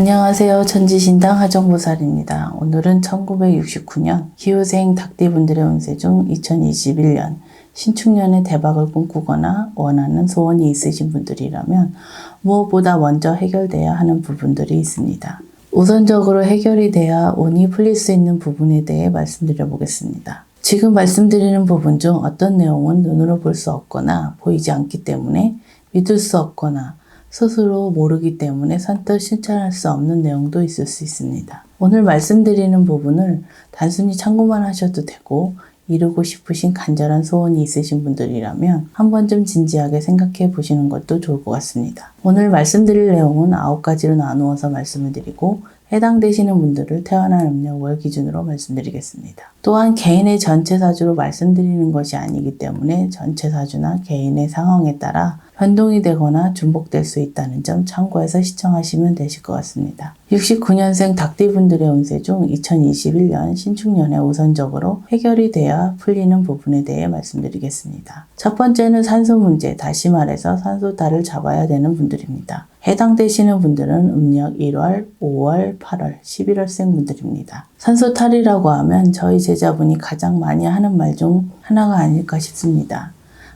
안녕하세요. 천지신당 하정보살입니다. 오늘은 1969년 기후생 닭띠분들의 운세 중 2021년 신축년에 대박을 꿈꾸거나 원하는 소원이 있으신 분들이라면 무엇보다 먼저 해결돼야 하는 부분들이 있습니다. 우선적으로 해결이 돼야 운이 풀릴 수 있는 부분에 대해 말씀드려 보겠습니다. 지금 말씀드리는 부분 중 어떤 내용은 눈으로 볼 수 없거나 보이지 않기 때문에 믿을 수 없거나 스스로 모르기 때문에 선뜻 실천할 수 없는 내용도 있을 수 있습니다. 오늘 말씀드리는 부분을 단순히 참고만 하셔도 되고 이루고 싶으신 간절한 소원이 있으신 분들이라면 한 번쯤 진지하게 생각해 보시는 것도 좋을 것 같습니다. 오늘 말씀드릴 내용은 아홉 가지로 나누어서 말씀을 드리고 해당되시는 분들을 태어난 음력 월 기준으로 말씀드리겠습니다. 또한 개인의 전체 사주로 말씀드리는 것이 아니기 때문에 전체 사주나 개인의 상황에 따라 변동이 되거나 중복될 수 있다는 점 참고해서 시청하시면 되실 것 같습니다. 69년생 닭띠분들의 운세 중 2021년 신축년에 우선적으로 해결이 돼야 풀리는 부분에 대해 말씀드리겠습니다. 첫 번째는 산소 문제, 다시 말해서 산소달을 잡아야 되는 분들입니다. 해당되시는 분들은 음력 1월, 5월, 8월, 11월생 분들입니다. 산소탈이라고 하면 저희 제자분이 가장 많이 하는 말 중 하나가 아닐까 싶습니다.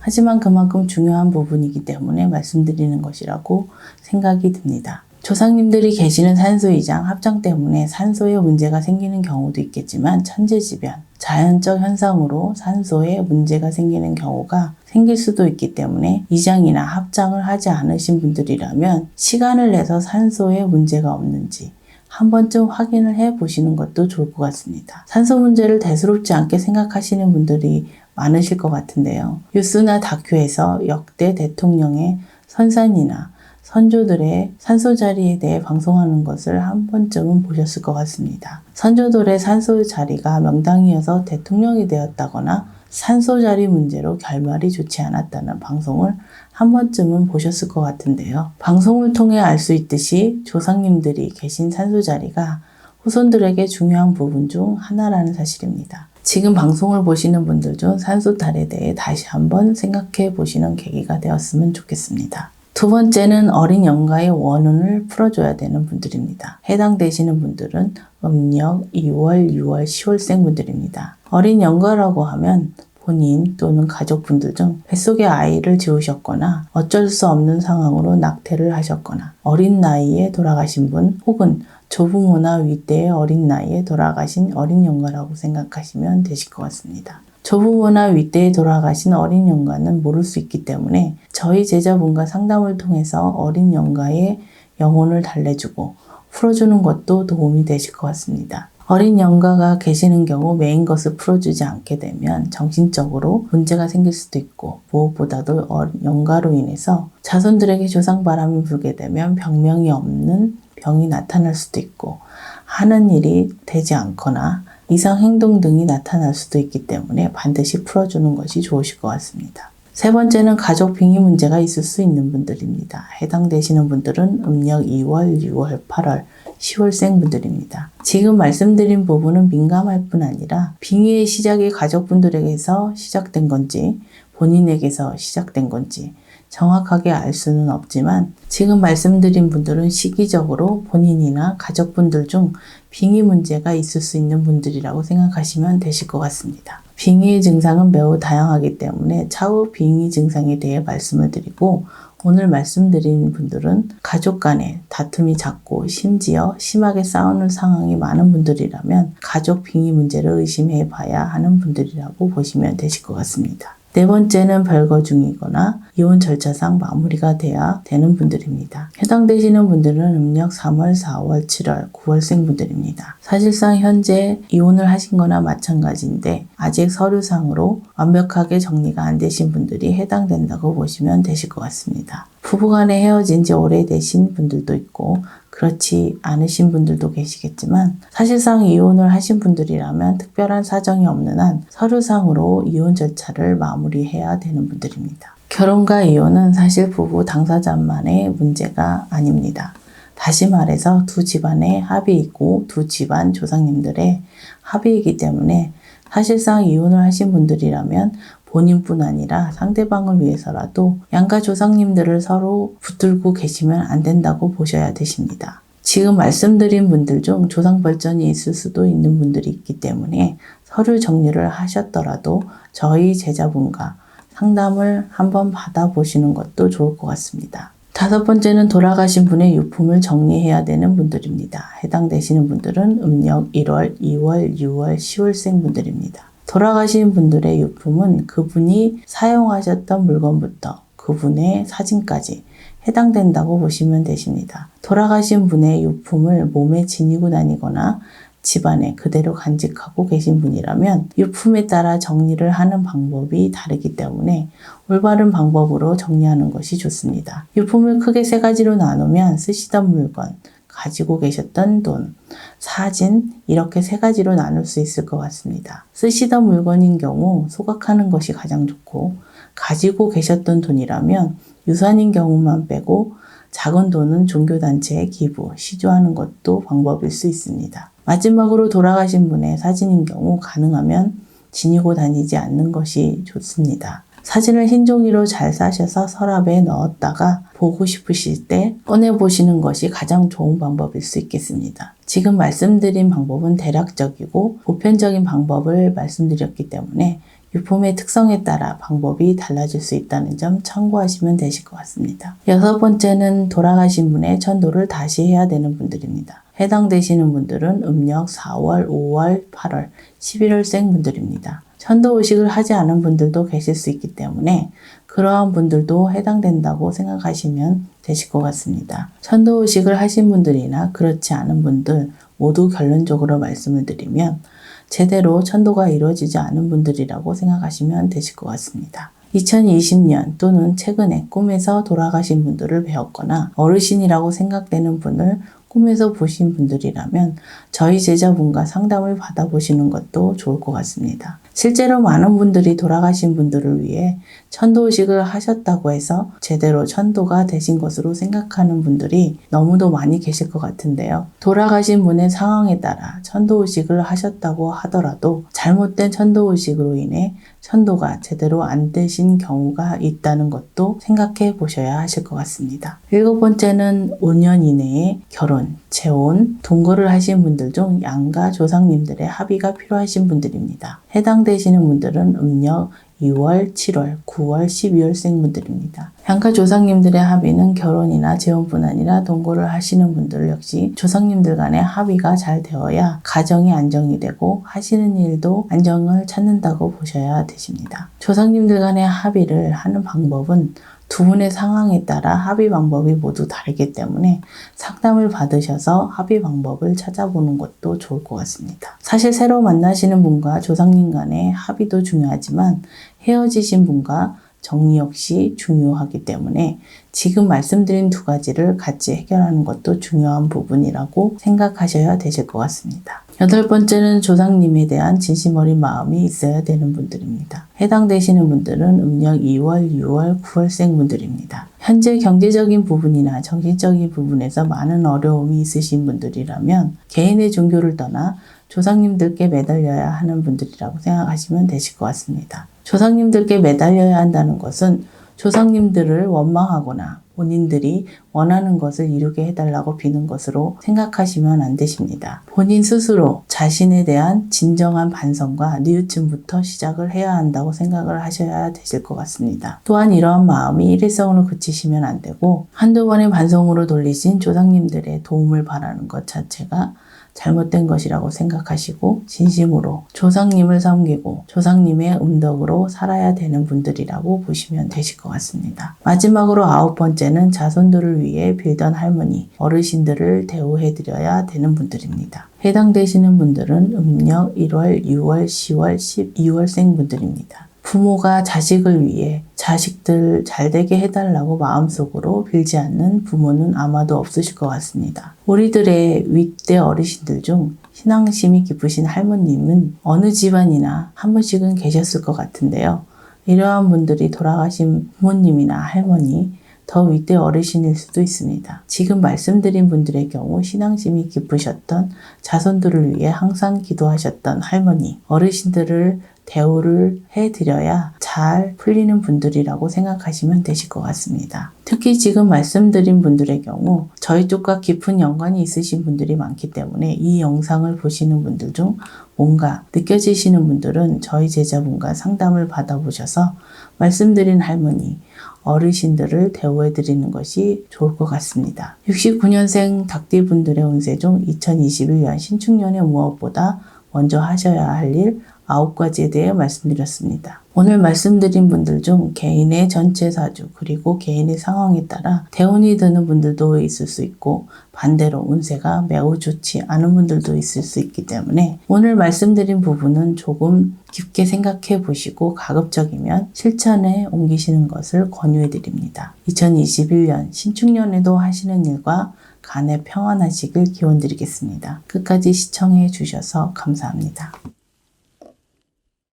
하지만 그만큼 중요한 부분이기 때문에 말씀드리는 것이라고 생각이 듭니다. 조상님들이 계시는 산소이장 합장 때문에 산소에 문제가 생기는 경우도 있겠지만 천재지변, 자연적 현상으로 산소에 문제가 생기는 경우가 생길 수도 있기 때문에 이장이나 합장을 하지 않으신 분들이라면 시간을 내서 산소에 문제가 없는지 한 번쯤 확인을 해 보시는 것도 좋을 것 같습니다. 산소 문제를 대수롭지 않게 생각하시는 분들이 많으실 것 같은데요. 뉴스나 다큐에서 역대 대통령의 선산이나 선조들의 산소 자리에 대해 방송하는 것을 한 번쯤은 보셨을 것 같습니다. 선조들의 산소 자리가 명당이어서 대통령이 되었다거나 산소 자리 문제로 결말이 좋지 않았다는 방송을 한 번쯤은 보셨을 것 같은데요. 방송을 통해 알 수 있듯이 조상님들이 계신 산소 자리가 후손들에게 중요한 부분 중 하나라는 사실입니다. 지금 방송을 보시는 분들 중 산소탈에 대해 다시 한번 생각해 보시는 계기가 되었으면 좋겠습니다. 두 번째는 어린 영가의 원운을 풀어줘야 되는 분들입니다. 해당되시는 분들은 음력 2월, 6월, 10월생 분들입니다. 어린 영가라고 하면 본인 또는 가족분들 중 뱃속에 아이를 지우셨거나 어쩔 수 없는 상황으로 낙태를 하셨거나 어린 나이에 돌아가신 분 혹은 조부모나 윗대의 어린 나이에 돌아가신 어린 영가라고 생각하시면 되실 것 같습니다. 조부모나 윗대에 돌아가신 어린 영가는 모를 수 있기 때문에 저희 제자분과 상담을 통해서 어린 영가의 영혼을 달래주고 풀어주는 것도 도움이 되실 것 같습니다. 어린 영가가 계시는 경우 메인 것을 풀어주지 않게 되면 정신적으로 문제가 생길 수도 있고 무엇보다도 영가로 인해서 자손들에게 조상 바람이 불게 되면 병명이 없는 병이 나타날 수도 있고 하는 일이 되지 않거나 이상 행동 등이 나타날 수도 있기 때문에 반드시 풀어주는 것이 좋으실 것 같습니다. 세 번째는 가족 빙의 문제가 있을 수 있는 분들입니다. 해당되시는 분들은 음력 2월, 6월, 8월, 10월생 분들입니다. 지금 말씀드린 부분은 민감할 뿐 아니라 빙의의 시작이 가족분들에게서 시작된 건지 본인에게서 시작된 건지 정확하게 알 수는 없지만 지금 말씀드린 분들은 시기적으로 본인이나 가족분들 중 빙의 문제가 있을 수 있는 분들이라고 생각하시면 되실 것 같습니다. 빙의 증상은 매우 다양하기 때문에 차후 빙의 증상에 대해 말씀을 드리고 오늘 말씀드린 분들은 가족 간에 다툼이 잦고 심지어 심하게 싸우는 상황이 많은 분들이라면 가족 빙의 문제를 의심해 봐야 하는 분들이라고 보시면 되실 것 같습니다. 네 번째는 별거 중이거나 이혼 절차상 마무리가 돼야 되는 분들입니다. 해당되시는 분들은 음력 3월, 4월, 7월, 9월생 분들입니다. 사실상 현재 이혼을 하신 거나 마찬가지인데 아직 서류상으로 완벽하게 정리가 안 되신 분들이 해당된다고 보시면 되실 것 같습니다. 부부간에 헤어진 지 오래되신 분들도 있고 그렇지 않으신 분들도 계시겠지만 사실상 이혼을 하신 분들이라면 특별한 사정이 없는 한 서류상으로 이혼 절차를 마무리해야 되는 분들입니다. 결혼과 이혼은 사실 부부 당사자만의 문제가 아닙니다. 다시 말해서 두 집안의 합의이고 두 집안 조상님들의 합의이기 때문에 사실상 이혼을 하신 분들이라면 본인뿐 아니라 상대방을 위해서라도 양가 조상님들을 서로 붙들고 계시면 안 된다고 보셔야 되십니다. 지금 말씀드린 분들 중 조상벌전이 있을 수도 있는 분들이 있기 때문에 서류 정리를 하셨더라도 저희 제자분과 상담을 한번 받아보시는 것도 좋을 것 같습니다. 다섯 번째는 돌아가신 분의 유품을 정리해야 되는 분들입니다. 해당되시는 분들은 음력 1월, 2월, 6월, 10월생 분들입니다. 돌아가신 분들의 유품은 그분이 사용하셨던 물건부터 그분의 사진까지 해당된다고 보시면 되십니다. 돌아가신 분의 유품을 몸에 지니고 다니거나 집안에 그대로 간직하고 계신 분이라면 유품에 따라 정리를 하는 방법이 다르기 때문에 올바른 방법으로 정리하는 것이 좋습니다. 유품을 크게 세 가지로 나누면 쓰시던 물건, 가지고 계셨던 돈, 사진 이렇게 세 가지로 나눌 수 있을 것 같습니다. 쓰시던 물건인 경우 소각하는 것이 가장 좋고 가지고 계셨던 돈이라면 유산인 경우만 빼고 작은 돈은 종교단체에 기부, 시조하는 것도 방법일 수 있습니다. 마지막으로 돌아가신 분의 사진인 경우 가능하면 지니고 다니지 않는 것이 좋습니다. 사진을 흰 종이로 잘 싸셔서 서랍에 넣었다가 보고 싶으실 때 꺼내 보시는 것이 가장 좋은 방법일 수 있겠습니다. 지금 말씀드린 방법은 대략적이고 보편적인 방법을 말씀드렸기 때문에 유품의 특성에 따라 방법이 달라질 수 있다는 점 참고하시면 되실 것 같습니다. 여섯 번째는 돌아가신 분의 천도를 다시 해야 되는 분들입니다. 해당되시는 분들은 음력 4월, 5월, 8월, 11월생 분들입니다. 천도 의식을 하지 않은 분들도 계실 수 있기 때문에 그러한 분들도 해당된다고 생각하시면 되실 것 같습니다. 천도 의식을 하신 분들이나 그렇지 않은 분들 모두 결론적으로 말씀을 드리면 제대로 천도가 이루어지지 않은 분들이라고 생각하시면 되실 것 같습니다. 2020년 또는 최근에 꿈에서 돌아가신 분들을 배웠거나 어르신이라고 생각되는 분을 꿈에서 보신 분들이라면 저희 제자분과 상담을 받아보시는 것도 좋을 것 같습니다. 실제로 많은 분들이 돌아가신 분들을 위해 천도의식을 하셨다고 해서 제대로 천도가 되신 것으로 생각하는 분들이 너무도 많이 계실 것 같은데요. 돌아가신 분의 상황에 따라 천도의식을 하셨다고 하더라도 잘못된 천도의식으로 인해 천도가 제대로 안 되신 경우가 있다는 것도 생각해 보셔야 하실 것 같습니다. 일곱 번째는 5년 이내에 결혼, 재혼, 동거를 하신 분들 중 양가 조상님들의 합의가 필요하신 분들입니다. 해당되시는 분들은 음력 2월, 7월, 9월, 12월생 분들입니다. 양가 조상님들의 합의는 결혼이나 재혼뿐 아니라 동거를 하시는 분들 역시 조상님들 간의 합의가 잘 되어야 가정이 안정이 되고 하시는 일도 안정을 찾는다고 보셔야 되십니다. 조상님들 간의 합의를 하는 방법은 두 분의 상황에 따라 합의 방법이 모두 다르기 때문에 상담을 받으셔서 합의 방법을 찾아보는 것도 좋을 것 같습니다. 사실 새로 만나시는 분과 조상님 간의 합의도 중요하지만 헤어지신 분과 정리 역시 중요하기 때문에 지금 말씀드린 두 가지를 같이 해결하는 것도 중요한 부분이라고 생각하셔야 되실 것 같습니다. 여덟 번째는 조상님에 대한 진심 어린 마음이 있어야 되는 분들입니다. 해당되시는 분들은 음력 2월, 6월, 9월생 분들입니다. 현재 경제적인 부분이나 정신적인 부분에서 많은 어려움이 있으신 분들이라면 개인의 종교를 떠나 조상님들께 매달려야 하는 분들이라고 생각하시면 되실 것 같습니다. 조상님들께 매달려야 한다는 것은 조상님들을 원망하거나 본인들이 원하는 것을 이루게 해달라고 비는 것으로 생각하시면 안 되십니다. 본인 스스로 자신에 대한 진정한 반성과 뉘우침부터 시작을 해야 한다고 생각을 하셔야 되실 것 같습니다. 또한 이러한 마음이 일회성으로 그치시면 안 되고 한두 번의 반성으로 돌리신 조상님들의 도움을 바라는 것 자체가 잘못된 것이라고 생각하시고 진심으로 조상님을 섬기고 조상님의 음덕으로 살아야 되는 분들이라고 보시면 되실 것 같습니다. 마지막으로 아홉 번째는 자손들을 위해 빌던 할머니, 어르신들을 대우해드려야 되는 분들입니다. 해당되시는 분들은 음력 1월, 6월, 10월, 12월생 분들입니다. 부모가 자식을 위해 자식들 잘 되게 해달라고 마음속으로 빌지 않는 부모는 아마도 없으실 것 같습니다. 우리들의 윗대 어르신들 중 신앙심이 깊으신 할머님은 어느 집안이나 한 번씩은 계셨을 것 같은데요. 이러한 분들이 돌아가신 부모님이나 할머니, 더 윗대 어르신일 수도 있습니다. 지금 말씀드린 분들의 경우 신앙심이 깊으셨던 자손들을 위해 항상 기도하셨던 할머니, 어르신들을 대우를 해드려야 잘 풀리는 분들이라고 생각하시면 되실 것 같습니다. 특히 지금 말씀드린 분들의 경우 저희 쪽과 깊은 연관이 있으신 분들이 많기 때문에 이 영상을 보시는 분들 중 뭔가 느껴지시는 분들은 저희 제자분과 상담을 받아보셔서 말씀드린 할머니, 어르신들을 대우해 드리는 것이 좋을 것 같습니다. 69년생 닭띠분들의 운세 중 2021년 신축년에 무엇보다 먼저 하셔야 할 일 아홉 가지에 대해 말씀드렸습니다. 오늘 말씀드린 분들 중 개인의 전체 사주 그리고 개인의 상황에 따라 대운이 드는 분들도 있을 수 있고 반대로 운세가 매우 좋지 않은 분들도 있을 수 있기 때문에 오늘 말씀드린 부분은 조금 깊게 생각해 보시고 가급적이면 실천에 옮기시는 것을 권유해 드립니다. 2021년 신축년에도 하시는 일과 간에 평안하시길 기원 드리겠습니다. 끝까지 시청해 주셔서 감사합니다.